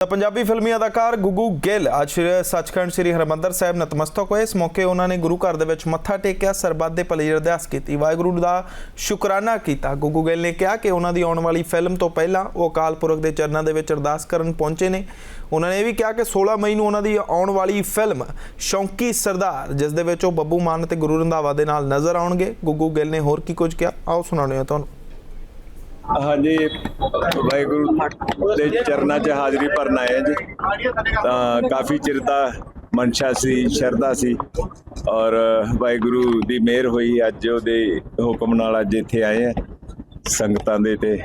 ਤਾਂ ਪੰਜਾਬੀ ਫਿਲਮੀ ਅਦਾਕਾਰ ਗੁੱਗੂ ਗਿੱਲ ਅੱਜ ਸ਼੍ਰੀ ਸੱਚਖੰਡ ਸ੍ਰੀ ਹਰਿਮੰਦਰ ਸਾਹਿਬ ਨਤਮਸਤਕ ਹੋਏ। ਇਸ ਮੌਕੇ ਉਹਨਾਂ ਨੇ ਗੁਰੂ ਘਰ ਦੇ ਵਿੱਚ ਮੱਥਾ ਟੇਕਿਆ ਸਰਬੱਤ ਦੇ ਭਲੇ ਅਰਦਾਸ ਕੀਤੀ, ਵਾਹਿਗੁਰੂ ਦਾ ਸ਼ੁਕਰਾਨਾ ਕੀਤਾ। ਗੁੱਗੂ ਗਿੱਲ ਨੇ ਕਿਹਾ ਕਿ ਉਹਨਾਂ ਦੀ ਆਉਣ ਵਾਲੀ ਫਿਲਮ ਤੋਂ ਪਹਿਲਾਂ ਉਹ ਅਕਾਲ ਪੁਰਖ ਦੇ ਚਰਨਾਂ ਦੇ ਵਿੱਚ ਅਰਦਾਸ ਕਰਨ ਪਹੁੰਚੇ ਨੇ। ਉਹਨਾਂ ਨੇ ਇਹ ਵੀ ਕਿਹਾ ਕਿ 16 ਮਈ ਨੂੰ ਉਹਨਾਂ ਦੀ ਆਉਣ ਵਾਲੀ ਫਿਲਮ ਸ਼ੌਂਕੀ ਸਰਦਾਰ, ਜਿਸ ਦੇ ਵਿੱਚ ਉਹ ਬੱਬੂ ਮਾਨ ਤੇ ਗੁਰੂ ਰੰਧਾਵਾ ਦੇ ਨਾਲ ਨਜ਼ਰ ਆਉਣਗੇ। ਗੁੱਗੂ ਗਿੱਲ ਨੇ ਹੋਰ ਕੀ ਕੁਝ ਕਿਹਾ? ਆਓ ਸੁਣਾਉਂਦੇ ਹਾਂ ਤੁਹਾਨੂੰ। ਹਾਂਜੀ, ਵਾਹਿਗੁਰੂ ਦੇ ਚਰਨਾਂ 'ਚ ਹਾਜ਼ਰੀ ਭਰਨ ਆਏ ਹਾਂ ਜੀ। ਤਾਂ ਕਾਫੀ ਚਿਰ ਦਾ ਮਨਸ਼ਾ ਸੀ, ਸ਼ਰਧਾ ਸੀ ਔਰ ਵਾਹਿਗੁਰੂ ਦੀ ਮਿਹਰ ਹੋਈ, ਅੱਜ ਉਹਦੇ ਹੁਕਮ ਨਾਲ ਅੱਜ ਇੱਥੇ ਆਏ ਆ ਸੰਗਤਾਂ ਦੇ ਤੇ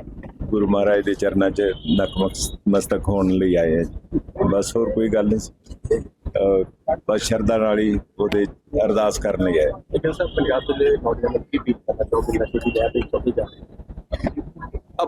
ਗੁਰੂ ਮਹਾਰਾਜ ਦੇ ਚਰਨਾਂ 'ਚ ਨਤਮਸਤਕ ਹੋਣ ਲਈ ਆਏ ਆ ਬਸ ਹੋਰ ਕੋਈ ਗੱਲ ਨਹੀਂ ਬਸ ਸ਼ਰਧਾ ਨਾਲ ਹੀ ਉਹਦੇ ਅਰਦਾਸ ਕਰਨ ਲਈ ਆਏ ਪੰਜਾਬ ਦੇ ਨੌਜਵਾਨ ਕੀ ਬੀਤ ਕਰਨਾ ਚਾਹੁੰਦੇ ਨਸ਼ੇ ਦੀ ਲੈ ਤੇ ਜਾ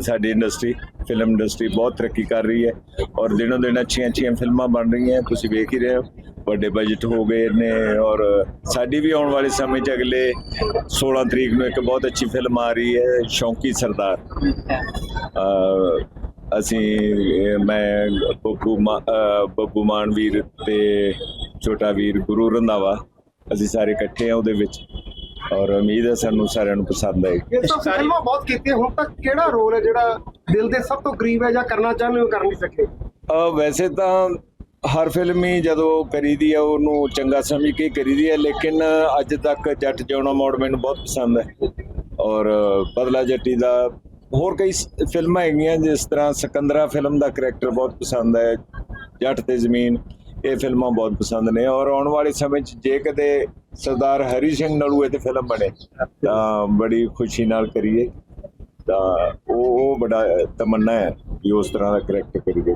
ਸਾਡੀ ਇੰਡਸਟਰੀ ਫਿਲਮ ਇੰਡਸਟਰੀ ਬਹੁਤ ਤਰੱਕੀ ਕਰ ਰਹੀ ਹੈ ਔਰ ਦਿਨੋਂ ਦਿਨ ਅੱਛੀਆਂ ਅੱਛੀਆਂ ਫਿਲਮਾਂ ਬਣ ਰਹੀਆਂ ਤੁਸੀਂ ਵੇਖ ਹੀ ਰਹੇ ਹੋ। ਵੱਡੇ ਬਜਟ ਹੋ ਗਏ ਨੇ ਔਰ ਸਾਡੀ ਵੀ ਆਉਣ ਵਾਲੇ ਸਮੇਂ 'ਚ ਅਗਲੇ 16 ਤਰੀਕ ਨੂੰ ਇੱਕ ਬਹੁਤ ਅੱਛੀ ਫਿਲਮ ਆ ਰਹੀ ਹੈ, ਸ਼ੌਂਕੀ ਸਰਦਾਰ। ਅਸੀਂ ਮੈਂ, ਬੱਬੂ ਮਾ- ਬੱਬੂ ਮਾਨਵੀਰ ਤੇ ਛੋਟਾ ਵੀਰ ਗੁਰੂ ਰੰਧਾਵਾ, ਅਸੀਂ ਸਾਰੇ ਇਕੱਠੇ ਆ ਉਹਦੇ ਵਿੱਚ। ਔਰ ਉਮੀਦ ਹੈ ਸਾਨੂੰ ਸਾਰਿਆਂ ਨੂੰ ਪਸੰਦ ਆਏਗੀ। ਇਹ ਸਭ ਫਿਲਮਾਂ ਬਹੁਤ ਕੀਤੀਆਂ ਹੁਣ ਤੱਕ ਕਿਹੜਾ ਰੋਲ ਹੈ ਜਿਹੜਾ ਦਿਲ ਦੇ ਸਭ ਤੋਂ ਕਰੀਬ ਹੈ ਜਾਂ ਕਰਨਾ ਚਾਹੁੰਦੇ ਹੋ ਕਰ ਨਹੀਂ ਸਕੇ? ਅ ਵੈਸੇ ਤਾਂ ਹਰ ਫਿਲਮ ਹੀ ਜਦੋਂ ਕਰੀਦੀ ਹੈ ਉਹਨੂੰ ਚੰਗਾ ਸਮਝ ਕੇ ਕਰੀਦੀ ਹੈ ਲੇਕਿਨ ਅੱਜ ਤੱਕ ਜੱਟ ਜਿਉਣਾ ਮੋੜ ਮੈਨੂੰ ਬਹੁਤ ਪਸੰਦ ਹੈ। ਔਰ ਬਦਲਾ ਜੱਟੀ ਦਾ ਹੋਰ ਕਈ ਫਿਲਮਾਂ ਹੈਗੀਆਂ ਜਿਸ ਤਰ੍ਹਾਂ ਸਿਕੰਦਰਾ ਫਿਲਮ ਦਾ ਕਰੈਕਟਰ ਬਹੁਤ ਪਸੰਦ ਹੈ ਜੱਟ ਤੇ ਜ਼ਮੀਨ ਇਹ ਫਿਲਮਾਂ ਬਹੁਤ ਪਸੰਦ ਨੇ। ਔਰ ਆਉਣ ਵਾਲੇ ਸਮੇਂ 'ਚ ਜੇ ਕਦੇ ਸਰਦਾਰ ਹਰੀ ਸਿੰਘ ਨਲੂਏ ਤੇ ਫਿਲਮ ਬਣੇ। ਤਾਂ ਬੜੀ ਖੁਸ਼ੀ ਨਾਲ ਕਰੀਏ। ਤਾਂ ਉਹ ਉਹ ਬੜਾ ਤਮੰਨਾ ਹੈ ਕਿ ਉਸ ਤਰ੍ਹਾਂ ਦਾ ਕਰੈਕਟਰ ਕਰੀਏ।